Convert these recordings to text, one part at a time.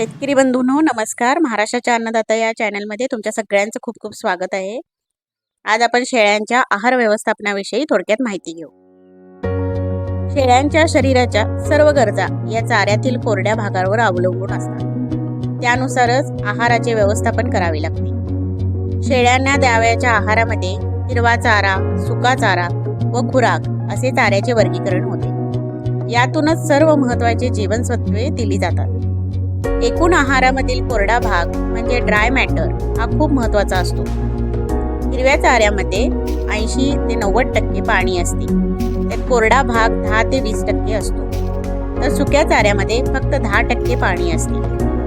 शेतकरी बंधूंनो नमस्कार. महाराष्ट्राच्या अन्नदाता या चॅनलमध्ये तुमच्या सगळ्यांचं खूप खूप स्वागत आहे. आज आपण शेळ्यांच्या आहार व्यवस्थापनाविषयी थोडक्यात माहिती घेऊ. शेळ्यांच्या शरीराच्या सर्व गरजा या चाऱ्यातील कोरड्या भागावर अवलंबून असतात. त्यानुसारच आहाराचे व्यवस्थापन करावे लागते. शेळ्यांना द्यावयाच्या आहारामध्ये हिरवा चारा सुका चारा व खुराक असे चाऱ्याचे वर्गीकरण होते. यातूनच सर्व महत्त्वाचे जीवनसत्वे दिली जातात. एकूण आहारामधील कोरडा भाग म्हणजे ड्राय मॅटर हा खूप महत्त्वाचा असतो. हिरव्या चाऱ्यामध्ये ऐंशी ते नव्वद टक्के पाणी असते. त्यात कोरडा भाग दहा ते वीस टक्के असतो. तर सुक्या चाऱ्यामध्ये फक्त दहा टक्के पाणी असते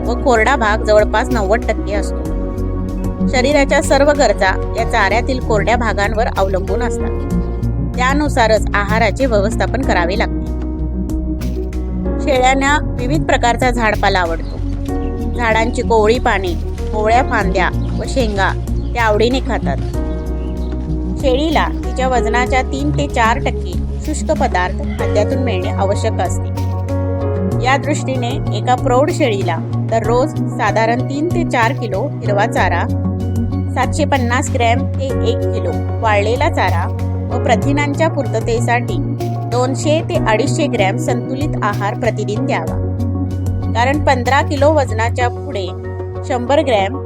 व कोरडा भाग जवळपास नव्वद टक्के असतो. शरीराच्या सर्व गरजा या चाऱ्यातील कोरड्या भागांवर अवलंबून असतात. त्यानुसारच आहाराचे व्यवस्थापन करावे लागते. शेळ्यांना विविध प्रकारचा झाडपाला आवडतो. झाडांची कोवळी पाने कोवळ्या फांद्या व शेंगा ते आवडीने खातात. शेळीला तिच्या वजनाच्या तीन ते चार टक्के शुष्क पदार्थ खाद्यातून मिळणे आवश्यक असते. या दृष्टीने एका प्रौढ शेळीला दररोज साधारण तीन ते चार किलो हिरवा चारा सातशे पन्नास ग्रॅम ते एक किलो वाळलेला चारा व प्रथिनांच्या पूर्ततेसाठी दोनशे ते अडीचशे ग्रॅम संतुलित आहार प्रतिदिन द्यावा. कारण पंधरा किलो वजनाच्या पुढे शंभर ग्रॅम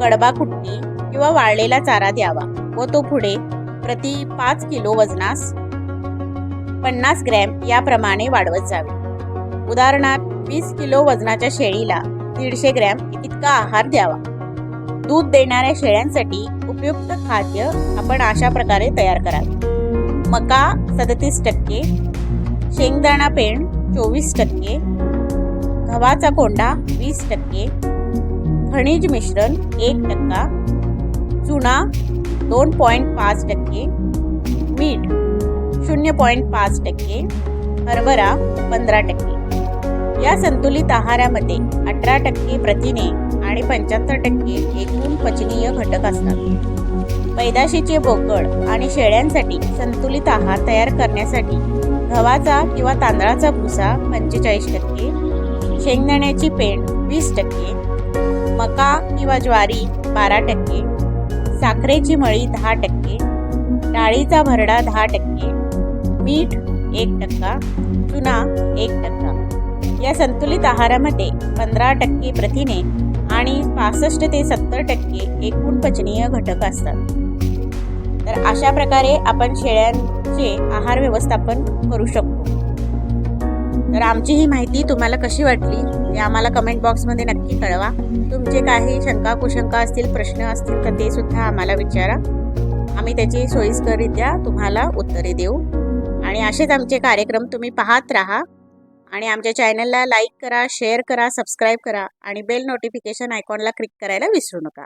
कडबा कुट्टी किंवा वाळलेला चारा द्यावा व तो पुढे प्रति पाच किलो वजनास पन्नास ग्रॅम याप्रमाणे वाढवत जावे. उदाहरणार्थ वीस किलो वजनाच्या शेळीला दीडशे ग्रॅम इतका आहार द्यावा. दूध देणाऱ्या शेळ्यांसाठी उपयुक्त खाद्य आपण अशा प्रकारे तयार करावे. मका सदतीस टक्के शेंगदाणा पेंड चोवीस टक्के गव्हाचा कोंडा वीस टक्के खनिज मिश्रण एक टक्का चुना दोन पॉईंट पाच टक्के मीठ शून्य पॉईंट पाच टक्के हरभरा पंधरा टक्के. या संतुलित आहारामध्ये अठरा टक्के प्रथिने आणि पंच्याहत्तर टक्के एकूण पचनीय घटक असतात. पैदाशीचे बोकड आणि शेळ्यांसाठी संतुलित आहार तयार करण्यासाठी गव्हाचा किंवा तांदळाचा भुसा पंचेचाळीस टक्के शेंगदाण्याची पेंड वीस टक्के मका किंवा ज्वारी बारा टक्के साखरेची मळी दहा टक्के डाळीचा भरडा दहा टक्के मीठ एक टक्का चुना एक टक्का. या संतुलित आहारामध्ये पंधरा टक्के प्रथिने आणि पासष्ट ते सत्तर टक्के एकूण पचनीय घटक असतात. तर अशा प्रकारे आपण शेळ्यांचे आहार व्यवस्थापन करू शकतो. तर आमची ही माहिती तुम्हाला कशी वाटली हे आम्हाला कमेंट बॉक्समध्ये नक्की कळवा. तुमचे काही शंका कुशंका असतील प्रश्न असतील तर ते सुद्धा आम्हाला विचारा. आम्ही त्याची सोयीस्कररित्या तुम्हाला उत्तरे देऊ. आणि असेच आमचे कार्यक्रम तुम्ही पाहत राहा. आणि आमच्या चॅनलला लाईक करा शेअर करा सबस्क्राईब करा आणि बेल नोटिफिकेशन आयकॉनला क्लिक करायला विसरू नका.